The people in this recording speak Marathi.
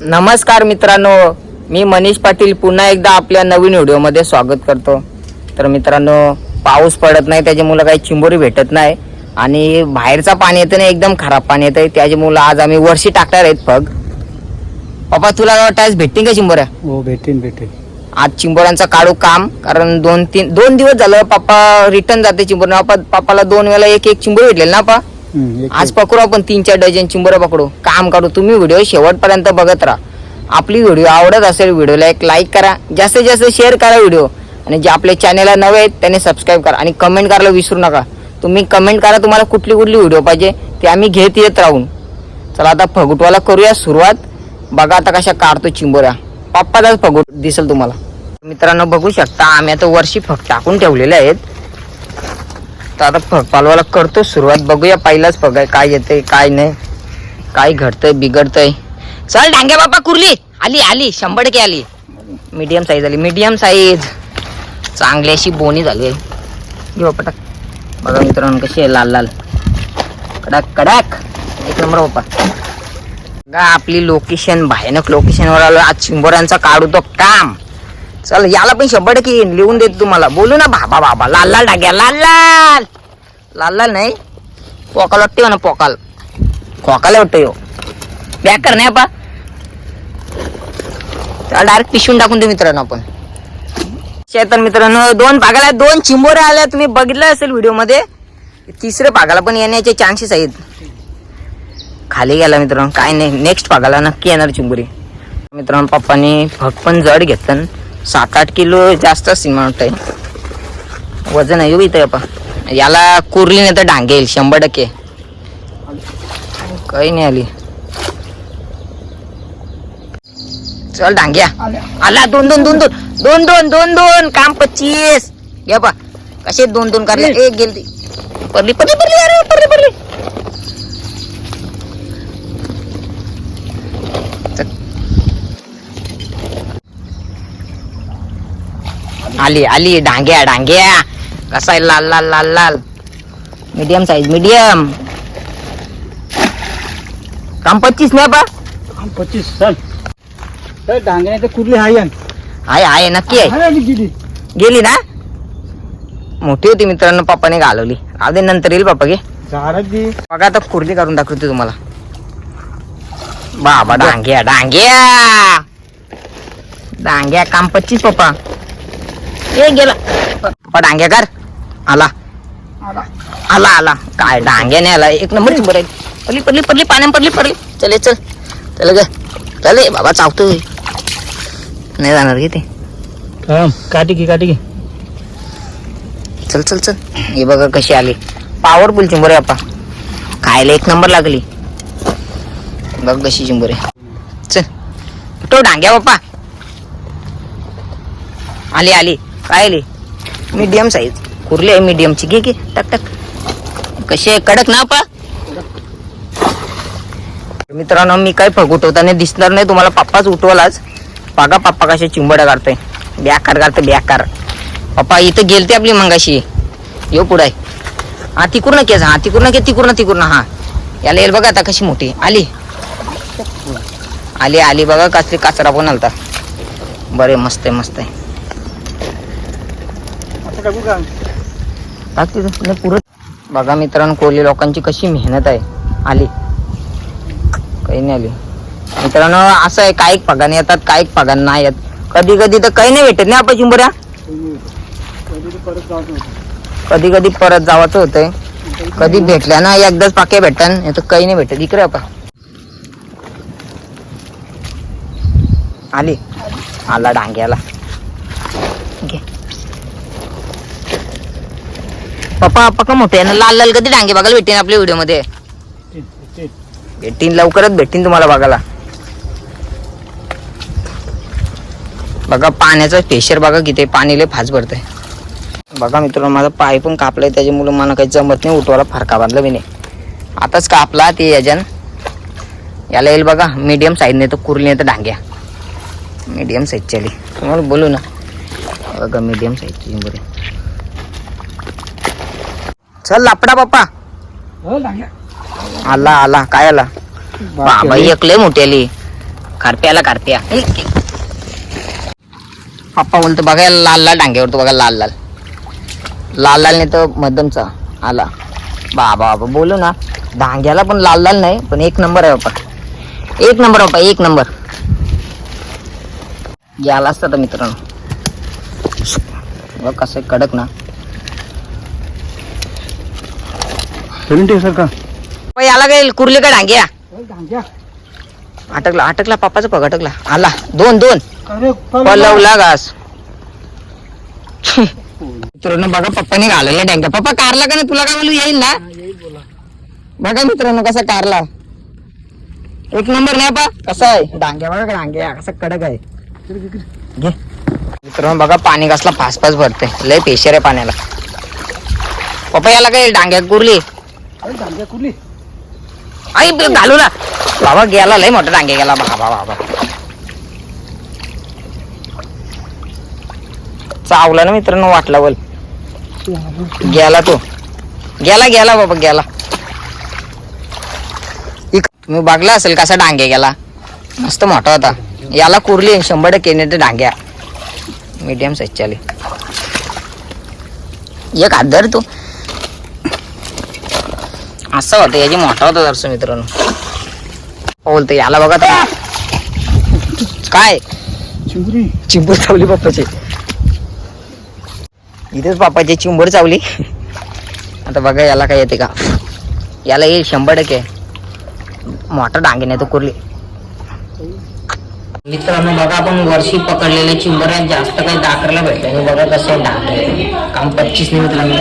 नमस्कार मित्रांनो मी मनीष पाटील पुन्हा एकदा आपल्या नवीन व्हिडिओमध्ये स्वागत करतो. तर मित्रांनो पाऊस पडत नाही त्याच्यामुळे काही चिंबोरी भेटत नाही आणि बाहेरचा पाणी येतं ना एकदम खराब पाणी येतं त्याच्यामुळे आज आम्ही वर्षी टाकणार आहेत फग. पप्पा तुला आज भेटतील का चिंबोऱ्या? हो भेटेन भेटेन आज चिंबोऱ्यांचा काढू काम कारण दोन तीन दोन दिवस झालं पप्पा रिटर्न जाते चिंबोर पप्पाला दोन वेळा एक एक चिंबोरी भेटलेल ना पा हम्म, एक- आज पकडू आपण तीन चार डझन चिंबर पकडू. काम काढू. तुम्ही व्हिडिओ शेवटपर्यंत बघत राहा. आपली व्हिडिओ आवडत असेल व्हिडिओला एक लाईक करा. जास्तीत जास्त शेअर करा व्हिडिओ. आणि जे आपल्या चॅनेलला नवे आहेत त्यांनी सबस्क्राईब करा. आणि कमेंट करायला विसरू नका. तुम्ही कमेंट करा तुम्हाला कुठली कुठली व्हिडिओ पाहिजे ते आम्ही घेत येत राहून. चला आता फगुटवाला करूया सुरुवात. बघा आता कशा काढतो चिंबोऱ्या. पप्पाचाच फगुट दिसेल तुम्हाला. मित्रांनो बघू शकता आम्ही आता वर्षी फग टाकून ठेवलेले आहेत. तर आता फग पालवाला करतो सुरुवात. बघूया पहिलाच फग आहे. काय येते काय नाही. काय घडतंय बिघडतंय. चल डांगे बाबा कुर्ली. आली आली. शंभर टक्के आली. मीडियम साईज आली. मीडियम साईज चांगली अशी बोनी झाली आहे. घे बाप्पा बघा मित्रांनो कशी आहे लाल लाल. कडक कडक. एक नंबर बाप्पा बघा आपली लोकेशन भयानक लोकेशनवर आलो. आज चिंबोऱ्यांचा काढू तो काम. चल याला पण शंभर टक्के येईन लिहून देतो तुम्हाला. बोलू ना बाबा बाबा लाल लाल टाक्या लाल लाल. लाल लाल नाही पोकाल वाटते हो. ना पोकाल. खोकाला वाटतो यो बॅक कर नाही आपा त्याला डायरेक्ट पिशवून टाकून देऊ मित्रांनो आपण. शेतन मित्रांनो दोन भागाला दोन चिंबोऱ्या आल्या तुम्ही बघितलं असेल व्हिडिओमध्ये. तिसऱ्या भागाला पण येण्याचे चान्सेस आहेत. खाली गेला मित्रांनो काय नाही नेक्स्ट भागाला नक्की येणार चिंबोरी. मित्रांनो पप्पानी फग पण जड घेतलं. सात आठ किलो जास्त असतील वाटतंय वजन आहे हो इथं पा याला कुरली नाही तर डांगे येईल शंभर टक्के. काही नाही आली. चल डांग्या. आला दोन दोन दोन दोन. दोन दोन दोन दोन. काम पच्चीस. घ्या पा कसे दोन दोन करले? एक गेली. पडली पडली पडली. अरे पडली पडली. आली आली डांग्या डांग्या कसा आहे लाल लाल लाल लाल मीडियम साईज मीडियम काम पच्चीस नाही हा, पच्चीस चल चल डांगे तर कुठली हाय आहे आहे आहे नक्की आहे गेली गेली ना मोठी होती मित्रांनो पप्पाने घालवली राहू दे नंतर येईल पप्पा घे बघा आता कुर्ली काढून दाखवते तुम्हाला बाबा डांग्या डांग्या डांग्या काम पच्चीस पप्पा गेला. डांग्या कर. आला. आला. आला काय डांग्याने आला एक नंबर चिंबर आहे. पडली पडली पडली पाण्यात पडली पडली. चले चल. चल ग. चले बाबा चावतोय. नाही जाणार की ते. काटी की काटी की चल चल चल. हे बघा कशी आली. पॉवरफुल चिंबोरे आपा खायला एक नंबर लागली. बघ कशी चिंबोरे चल. तो डांग्या बाप्पा. आली आली. कायले मीडियम साईज कुर्ली आहे मीडियमची घे घे टक टक. कशी आहे? कडक ना पा मित्रांनो मी काय फग उठवताना दिसणार नाही. तुम्हाला पप्पाच उठवलाच. पागा पप्पा कशा चिंबड्या काढतोय बॅकार काढतोय बॅकार. पप्पा इथं गेलते आपली मंगाशी. येऊ पुढे हा तिकडून केस हा तिकडून के तिकडून तिकडून. हा. याला येईल बघा आता कशी मोठी. आली. आली आली. बघा कसली कचरा पण आलता बरे मस्त आहे मस्त आहे. टाकू का टाक तिथं, नाही पुरत बघा मित्रांनो कोळी लोकांची कशी मेहनत आहे. आली. काही नाही आली. मित्रांनो असं आहे काही पगाने येतात काही पगान नाही येत. कधी कधी तर काही नाही भेटत नाही आपण चिंबऱ्या? कधी कधी परत जावाचं होतंय. कधी भेटल्या ना एकदाच पाके भेटत तर काही नाही भेटत. इकडे आपण आली. आला डांग्याला. पप्पा पक्का मोठे आहे ना लाल लाल कधी डांगे बघायला भेटेन आपल्या व्हिडिओमध्ये भेटीन लवकरच भेटीन तुम्हाला बघायला. बघा पाण्याचं प्रेशर बघा किती पाणी लय फास्ट भरतंय. बघा मित्रांनो माझा पाय पण कापलाय त्याच्यामुळे मला काही जमत नाही उठवायला फारका बांधला मी नाही. आताच कापला ते याच्यान याला येईल बघा मीडियम साईजने तर कुरली नाही तर डांग्या. मीडियम साईजच्या आली तुम्हाला बोलू ना. बघा मीडियम साईजची बरे चल लापडा बाप्पा. हो. आला आला. काय आला. बाबा एक लय मोठी आली खारप्याला खारप्या पप्पा बोलतो बघा लाल लाल डांग्यावर तो बघा लाल लाल. लाल लाल नाही तर मध्यमचा आला. बाबा बाबा बोलू ना. डांग्याला पण लाल लाल नाही पण एक नंबर आहे बाप्पा. एक नंबर बाप्पा एक नंबर. याला असतं तर मित्रांनो. बघ कसं कडक ना. सर का? याला काय कुर्ली का डांग्या डांग्या अटकला अटकला पप्पाचा पग अटकला आला दोन दोन. पलवला घास. मित्रांनो बघा पप्पाने घालवला डांग्या पप्पा कारला का नाही? तुला काय बोलू? येईल ना? बघा मित्रांनो कसा कारला एक नंबर नाही पा कसा आहे? डांग्या बघा डांग्या. कसा कडक आहे. घे. मित्रांनो बघा पाणी कसला फास फास भरते लय पेशर आहे पाण्याला. पप्पा याला काय डांग्या कुरली? डांग्या कुठली? आई घालू ना. बाबा गेला लय मोठा डांगे गेला. बाबा बाबा चावला ना मित्रांनो वाटला बोल गेला तो. गेला गेला बाबा गेला. तुम्ही बघला असेल कसा डांगे गेला. मस्त मोठा होता. याला कुरली शंभर टक्के डांग्या. मीडियम साईज एक हात धर तू. असं होतं याची मोठा होता जरसं मित्रांनो. बोलतो याला बघा आता. काय? चिंबरी. चिंबूर चावली पप्पाची इथेच पप्पाची चिंबूर चावली. आता बघा याला काय येते का. याला येईल शंभर टक्के. मोठा डांगे नाही तो कुर्ली. मित्रांनो बघा आपण वर्षी पकडलेले चिंबर जास्त काही दाखरायला भेटले बघा कसं डांगे काम पच्चीस नाही मित्रांनो.